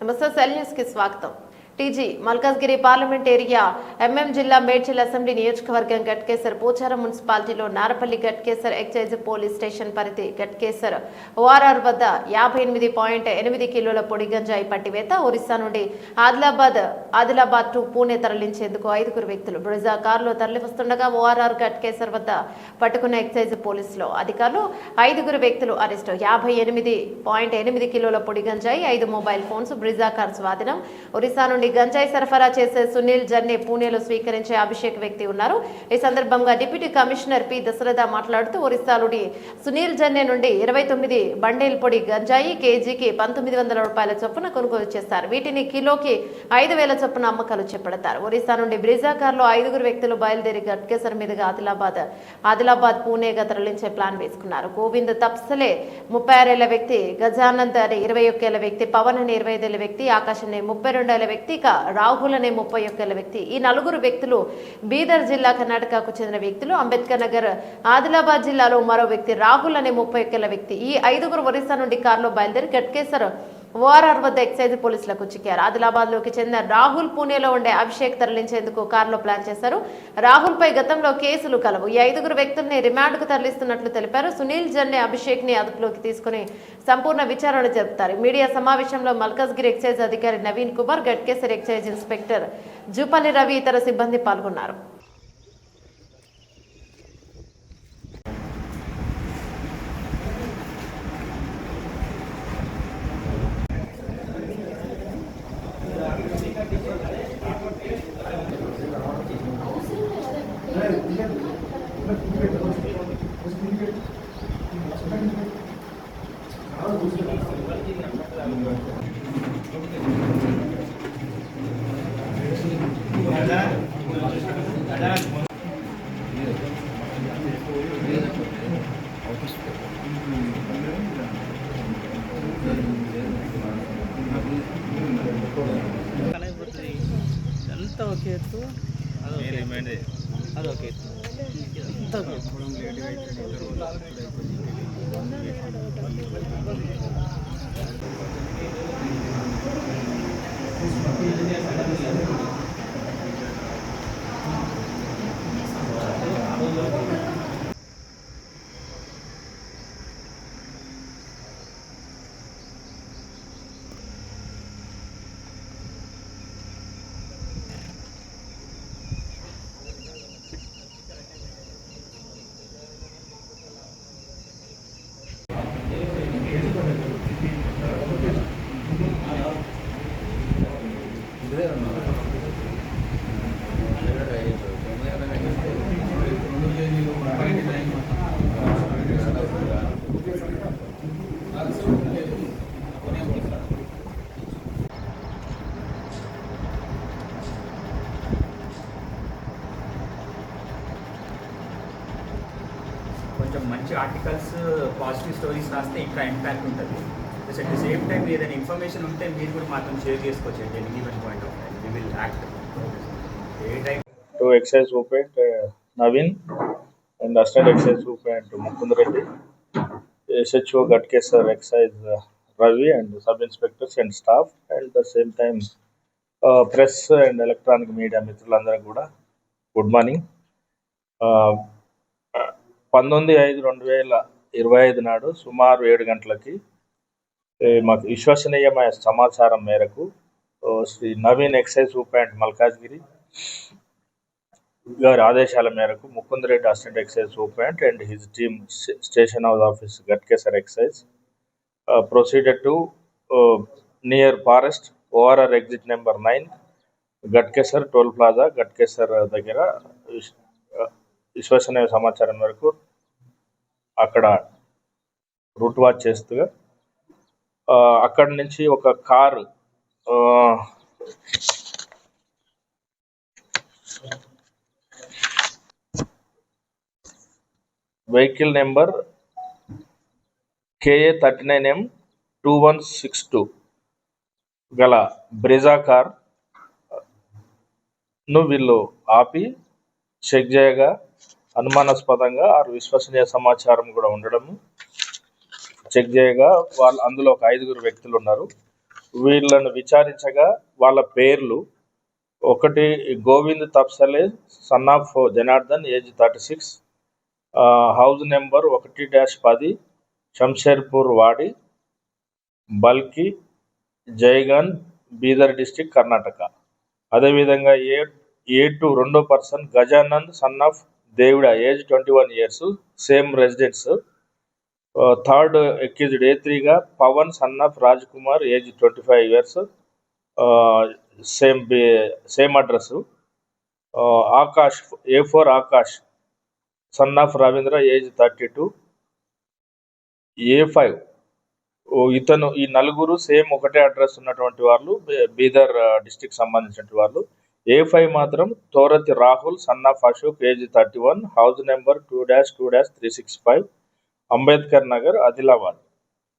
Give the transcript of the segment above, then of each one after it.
నమస్తే సెల్ న్యూస్కి స్వాగతం TG Malkajgiri parliament area MM జిల్లా మేడ్చల్ అసెంబ్లీ నియోజకవర్గం గట్కేసర్ పోచారం మున్సిపాలిటీలో Narapalli Ghatkesar excise police station పరిధి గట్కేసర్ ఓఆర్ఆర్ వద్ద యాభై ఎనిమిది పాయింట్ ఎనిమిది కిలోల పొడి గంజాయి పట్టివేత ఒరిస్సా నుండి ఆదిలాబాద్ ఆదిలాబాద్ టు పూణే తరలించేందుకు ఐదుగురు వ్యక్తులు బ్రిజా కారులో తరలి వస్తుండగా ఓఆర్ఆర్ గట్కేసర్ వద్ద పట్టుకున్న ఎక్సైజ్ పోలీసులు అధికారులు ఐదుగురు వ్యక్తులు అరెస్టు. యాభై ఎనిమిది పాయింట్ ఎనిమిది కిలోల పొడి గంజాయి ఐదు మొబైల్ ఫోన్స్ బ్రిజా కార్ స్వాధీనం ఒరిస్సా నుండి గంజాయి సరఫరా చేసే సునీల్ జర్నే పూణేలో స్వీకరించే అభిషేక్ వ్యక్తి ఉన్నారు. ఈ సందర్భంగా డిప్యూటీ కమిషనర్ పి దశరథ మాట్లాడుతూ ఒరిస్సాలోని సునీల్ జర్నే నుండి ఇరవై తొమ్మిది బండేల్ పొడి గంజాయి కేజీకి పంతొమ్మిది వందల రూపాయల చొప్పున కొనుగోలు చేస్తారు. వీటిని కిలోకి ఐదు వేల చొప్పున అమ్మకాలు చేపడతారు. ఒరిస్సా నుండి బ్రిజా కార్లో ఐదుగురు వ్యక్తులు బయలుదేరి గట్కేసర్ మీదుగా ఆదిలాబాద్ ఆదిలాబాద్ పూణేగా తరలించే ప్లాన్ వేసుకున్నారు. గోవింద్ తప్సలే ముప్పై ఆరేళ్ళ వ్యక్తి గజానంద్ అనే ఇరవై ఒక్కేళ్ళ వ్యక్తి పవన్ అనే ఇరవై ఐదేళ్ళ వ్యక్తి ఆకాశ్ అనే ముప్పై రెండేళ్ళ వ్యక్తి ఇక రాహుల్ అనే ముప్పై ఒక్కేళ్ళ వ్యక్తి. ఈ నలుగురు వ్యక్తులు బీదర్ జిల్లా కర్ణాటకకు చెందిన వ్యక్తులు. అంబేద్కర్ నగర్ ఆదిలాబాద్ జిల్లాలో మరో వ్యక్తి రాహుల్ అనే ముప్పై ఒక్కేళ్ళ వ్యక్తి. ఈ ఐదుగురు ఒరిస్సా నుండి కారులో బయలుదేరి గట్కేశ్వర్ ఓఆర్ఆర్ వద్ద ఎక్సైజ్ పోలీసులకు చిక్కారు. ఆదిలాబాద్లోకి చెందిన రాహుల్ పూణేలో ఉండే అభిషేక్ తరలించేందుకు కారులో ప్లాన్ చేశారు. రాహుల్ పై గతంలో కేసులు కలవు. ఈ ఐదుగురు వ్యక్తుల్ని రిమాండ్కు తరలిస్తున్నట్లు తెలిపారు. సునీల్ జన్నే అభిషేక్ని అదుపులోకి తీసుకుని సంపూర్ణ విచారణ జరుపుతారు. మీడియా సమావేశంలో మల్కజ్గిరి ఎక్సైజ్ అధికారి నవీన్ కుమార్ గట్కేసర్ ఎక్సైజ్ ఇన్స్పెక్టర్ జూపల్లి రవి ఇతర సిబ్బంది పాల్గొన్నారు. కలైపోతుంది ఎంత ఒక ఎత్తు అదొక ఎత్తు. అదొక ఎత్తు ఎంత ఒక ఎత్తు. కొంచెం మంచి ఆర్టికల్స్ పాజిటివ్ స్టోరీస్ రాస్తే ఇంకా ఇంపాక్ట్ ఉంటుంది plus at the same time ఏదైనా ఇన్ఫర్మేషన్ ఉంటే మీరు కూడా మాత్రం షేర్ చేసుకోవచ్చు అండి any given point of time we will act a time to excise supdt Naveen and asst excise supdt Mukund Reddy SHO Ghatkesar excise Ravi and sub inspectors and staff and the same time press and electronic media మిత్రులందరూ కూడా good morning పంతొమ్మిది ఐదు రెండు వేల ఇరవై ఐదు నాడు సుమారు ఏడు గంటలకి మాకు విశ్వసనీయమైన సమాచారం మేరకు ఓ, శ్రీ నవీన్ ఎక్సైజ్ సూపరింటెండెంట్ మల్కాజ్గిరి గారి ఆదేశాల మేరకు Mukunda Reddy assistant excise superintendent and his team station house office Ghatkesar excise proceeded to near forest ORR exit number nine Ghatkesar toll plaza Ghatkesar దగ్గర విశ్వసనీయ సమాచారం మేరకు అక్కడ రూట్ వాచ్ చేస్తూ అక్కడి నుంచి ఒక car vehicle number KA thirty nine M two one six two గల బ్రెజా కార్ను వీళ్ళు ఆపి చెక్ చేయగా అనుమానాస్పదంగా ఆరు విశ్వసనీయ సమాచారం కూడా ఉండడము. చెక్ చేయగా వాళ్ళు అందులో ఒక ఐదుగురు వ్యక్తులు ఉన్నారు. వీళ్ళను విచారించగా వాళ్ళ పేర్లు ఒకటి Govind Tapsale son of Janardhan age thirty six house number ఒకటి డాష్ పది శంషేర్పూర్ వాడి బల్కి జైగన్ బీదర్ డిస్టిక్ కర్ణాటక. అదేవిధంగా ఏ ఏ టు రెండో person Gajanand son of Devuda age twenty one years same residence. Third accused A త్రీగా Pavan son of Raj Kumar age twenty five years. Same same address. Akash A four Akash son of Ravindra age thirty two. A five ఇతను ఈ నలుగురు same ఒకటే address ఉన్నటువంటి వాళ్ళు Bidar district సంబంధించిన వాళ్ళు. A five మాత్రం Thorati Rahul son of Ashok age thirty one house number two dash two dash three six five Ambedkar Nagar Adilabad.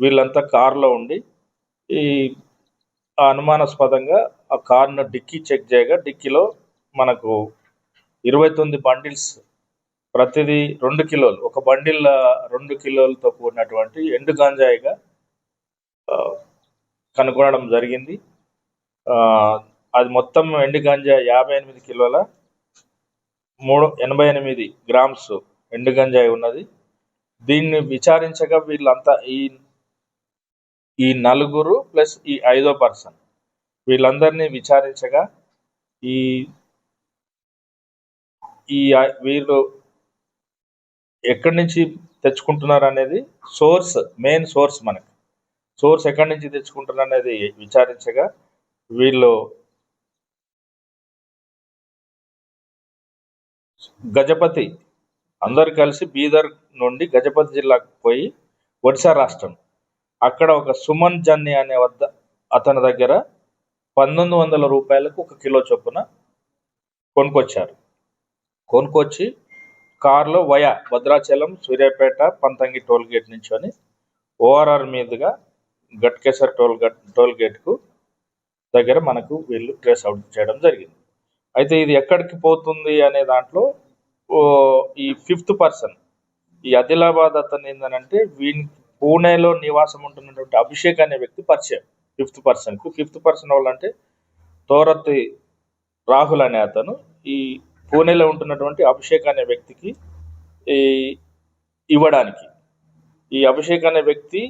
వీళ్ళంతా కారులో ఉండి ఈ అనుమానాస్పదంగా ఆ కార్ను డిక్కీ చెక్ చేయగా డిక్కీలో మనకు ఇరవై తొమ్మిది బండిల్స్ ప్రతిదీ రెండు కిలోలు ఒక బండిల్ రెండు కిలోలతో కూడినటువంటి ఎండు గాంజాయిగా కనుగొనడం జరిగింది. అది మొత్తం ఎండు గంజా యాభై ఎనిమిది కిలోల మూడు ఎనభై ఎనిమిది గ్రామ్స్ ఎండు గంజాయి ఉన్నది. దీన్ని విచారించగా వీళ్ళంతా ఈ ఈ నలుగురు ప్లస్ ఈ ఐదో పర్సన్ వీళ్ళందరినీ విచారించగా ఈ ఈ వీళ్ళు ఎక్కడి నుంచి తెచ్చుకుంటున్నారు అనేది సోర్స్ మెయిన్ సోర్స్ మనకి. సోర్స్ ఎక్కడి నుంచి తెచ్చుకుంటున్నారు అనేది విచారించగా వీళ్ళు గజపతి. అందరు కలిసి బీదర్ నుండి గజపతి జిల్లాకు పోయి ఒడిశా రాష్ట్రం. అక్కడ ఒక సుమన్ జన్ని అనే వద్ద అతని దగ్గర పంతొమ్మిది వందల రూపాయలకు ఒక కిలో చొప్పున కొనుక్కొచ్చారు. కొనుక్కొచ్చి కారులో via Bhadrachalam Suryapet Panthangi toll gate నుంచి ఓఆర్ఆర్ మీదుగా గట్కేసర్ టోల్ గట్ టోల్ గేట్కు దగ్గర మనకు వీళ్ళు ట్రేస్ అవుట్ చేయడం జరిగింది. అయితే ఇది ఎక్కడికి పోతుంది అనే దాంట్లో ఓ ఈ ఫిఫ్త్ పర్సన్ ఈ ఆదిలాబాద్ అతను ఏంటంటే వీని పూణేలో నివాసం ఉంటున్నటువంటి అభిషేక్ అనే వ్యక్తి పరిచయం ఫిఫ్త్ పర్సన్కు. ఫిఫ్త్ పర్సన్ వాళ్ళంటే తోరతి రాహుల్ అనే అతను. ఈ పూణేలో ఉంటున్నటువంటి అభిషేక్ అనే వ్యక్తికి ఈ ఇవ్వడానికి. ఈ అభిషేక్ అనే వ్యక్తి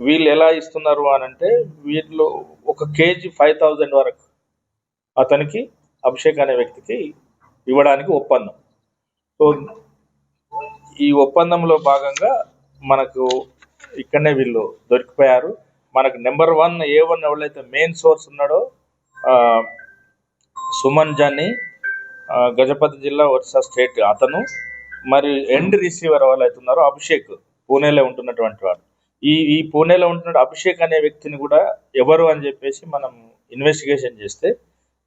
వీళ్ళు ఎలా ఇస్తున్నారు అని అంటే వీళ్ళు ఒక కేజీ ఫైవ్ థౌజండ్ వరకు అతనికి అభిషేక్ అనే వ్యక్తికి ఇవ్వడానికి ఒప్పందం. సో ఈ ఒప్పందంలో భాగంగా మనకు ఇక్కడనే వీళ్ళు దొరికిపోయారు. మనకు నెంబర్ వన్ ఏ వన్ ఎవరైతే మెయిన్ సోర్స్ ఉన్నాడో సుమన్ జాని గజపతి జిల్లా ఒరిస్సా స్టేట్ అతను మరి ఎండ్ రిసీవర్ ఎవరైతే ఉన్నారో అభిషేక్ పూణేలో ఉంటున్నటువంటి వాడు. ఈ ఈ పూణేలో ఉంటున్న అభిషేక్ అనే వ్యక్తిని కూడా ఎవరు అని చెప్పేసి మనం ఇన్వెస్టిగేషన్ చేస్తే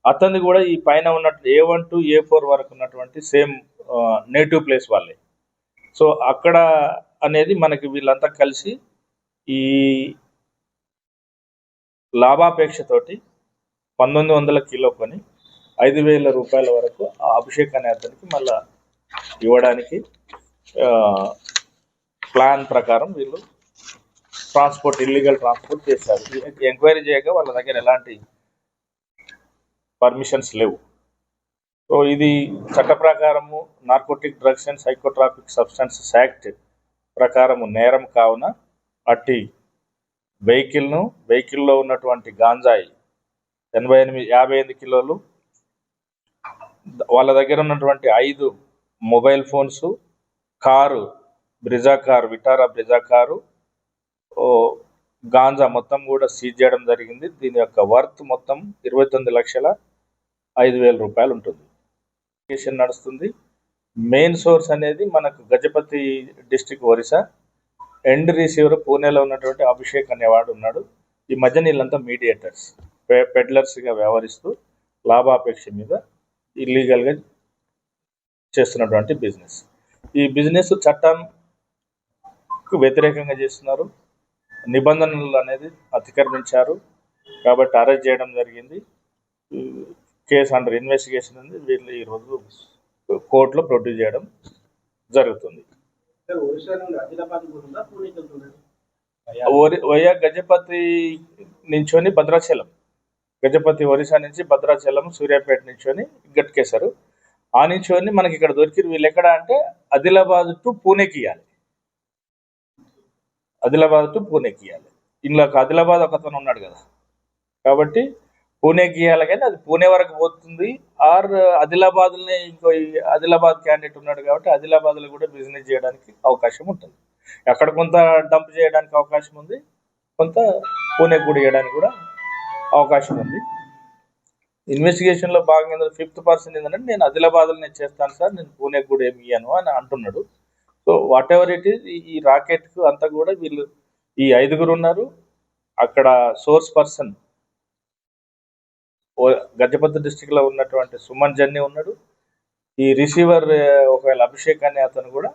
అతన్ని కూడా ఈ పైన ఉన్నట్టు A one to A four వరకు ఉన్నటువంటి సేమ్ నేటివ్ ప్లేస్ వాళ్ళే. సో అక్కడ అనేది మనకి వీళ్ళంతా కలిసి ఈ లాభాపేక్షతోటి పంతొమ్మిది వందల కిలో కొని ఐదు వేల రూపాయల వరకు ఆ అభిషేక్ అనే అతనికి మళ్ళా ఇవ్వడానికి ప్లాన్ ప్రకారం వీళ్ళు ట్రాన్స్పోర్ట్ ఇల్లీగల్ ట్రాన్స్పోర్ట్ చేశారు. ఎంక్వైరీ చేయగా వాళ్ళ దగ్గర ఎలాంటి పర్మిషన్స్ లేవు. సో ఇది చట్ట ప్రకారము narcotic drugs and psychotropic substances act ప్రకారము నేరం కావున అట్టి వెహికల్ను వెహికల్లో ఉన్నటువంటి గాంజాయి ఎనభై ఎనిమిది యాభై ఎనిమిది కిలోలు వాళ్ళ దగ్గర ఉన్నటువంటి ఐదు mobile phones car Brezza car Vitara Brezza car ఓ గాంజా మొత్తం కూడా సీజ్ చేయడం జరిగింది. దీని యొక్క వర్త్ మొత్తం ఇరవై తొమ్మిది లక్షల ఐదు వేల రూపాయలు ఉంటుంది ఇన్వెస్టిగేషన్ నడుస్తుంది. మెయిన్ సోర్స్ అనేది మనకు Gajapati district Orissa. End receiver పూణేలో ఉన్నటువంటి అభిషేక్ అనేవాడు ఉన్నాడు. ఈ మధ్య వీళ్ళంతా మీడియేటర్స్ పెడ్లర్స్గా వ్యవహరిస్తూ లాభాపేక్ష మీద ఇల్లీగల్గా చేస్తున్నటువంటి బిజినెస్ ఈ బిజినెస్ చట్టంకు వ్యతిరేకంగా చేస్తున్నారు. నిబంధనలు అనేది అతిక్రమించారు. కాబట్టి అరెస్ట్ చేయడం జరిగింది. కేసు అండర్ ఇన్వెస్టిగేషన్ ఉంది వీళ్ళు ఈరోజు కోర్టులో ప్రొడ్యూస్ చేయడం జరుగుతుంది. వయా గజపతి నుంచొని భద్రాచలం. గజపతి ఒరిస్సా నుంచి భద్రాచలం సూర్యాపేట నుంచొని గట్కేశారు ఆ నుంచొని మనకి ఇక్కడ దొరికిరు వీళ్ళు ఎక్కడ అంటే ఆదిలాబాద్ టు పూణేకి ఇవ్వాలి ఆదిలాబాద్ టు పూణేకి ఇవ్వాలి ఇందులో ఆదిలాబాద్ ఒకతను ఉన్నాడు కదా. కాబట్టి పూణే గీయాలి కానీ అది పూణే వరకు పోతుంది. ఆర్ ఆదిలాబాద్లోనే ఇంకో ఈ ఆదిలాబాద్ క్యాండిడేట్ ఉన్నాడు కాబట్టి ఆదిలాబాద్లో కూడా బిజినెస్ చేయడానికి అవకాశం ఉంటుంది. అక్కడ కొంత డంప్ చేయడానికి అవకాశం ఉంది. కొంత పూణే కూడా చేయడానికి కూడా అవకాశం ఉంది. ఇన్వెస్టిగేషన్లో భాగంగా ఫిఫ్త్ పర్సన్ ఏంటంటే నేను ఆదిలాబాద్లో నేను చేస్తాను సార్ నేను పూణేకి కూడా ఏమి ఇయ్యాను అని అంటున్నాడు. So whatever it is ఈ రాకెట్కు అంతా కూడా వీళ్ళు ఈ ఐదుగురు ఉన్నారు. అక్కడ సోర్స్ పర్సన్ గజపతి డిస్టిక్లో ఉన్నటువంటి సుమన్ జన్ని ఉన్నాడు. ఈ రిసీవర్ ఒకవేళ అభిషేక్ అనే అతను కూడా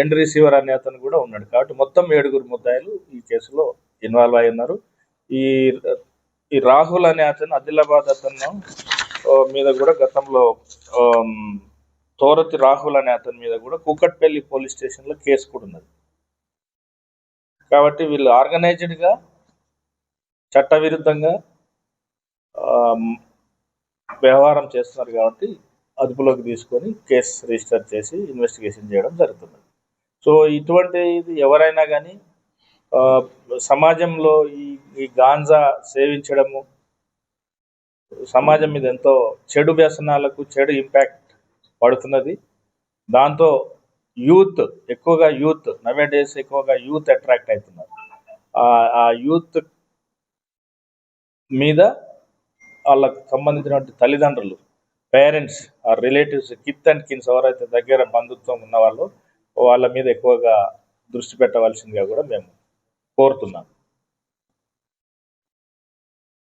ఎండ్ రిసీవర్ అనే అతను కూడా ఉన్నాడు. కాబట్టి మొత్తం ఏడుగురు ముద్దాయిలు ఈ కేసులో ఇన్వాల్వ్ అయి ఉన్నారు. ఈ ఈ రాహుల్ అనే అతను ఆదిలాబాద్ అతను మీద కూడా గతంలో తోరతి రాహుల్ అనే అతని మీద కూడా కూకట్పల్లి పోలీస్ స్టేషన్లో కేసు కూడా ఉన్నది. కాబట్టి వీళ్ళు ఆర్గనైజ్డ్గా చట్టవిరుద్ధంగా వ్యవహారం చేస్తున్నారు కాబట్టి అదుపులోకి తీసుకొని కేసు రిజిస్టర్ చేసి ఇన్వెస్టిగేషన్ చేయడం జరుగుతుంది. సో ఇటువంటి ఇది ఎవరైనా కానీ సమాజంలో ఈ ఈ గాంజా సేవించడము సమాజం మీద ఎంతో చెడు వ్యసనాలకు చెడు ఇంపాక్ట్ పడుతున్నది. దాంతో యూత్ ఎక్కువగా యూత్ నవే డేస్ ఎక్కువగా యూత్ అట్రాక్ట్ అవుతున్నారు. ఆ యూత్ మీద వాళ్ళకు సంబంధించినటువంటి తల్లిదండ్రులు పేరెంట్స్ ఆ రిలేటివ్స్ కిత్ అండ్ కిన్స్ ఎవరైతే దగ్గర బంధుత్వం ఉన్న వాళ్ళు వాళ్ళ మీద ఎక్కువగా దృష్టి పెట్టవలసిందిగా కూడా మేము కోరుతున్నాం.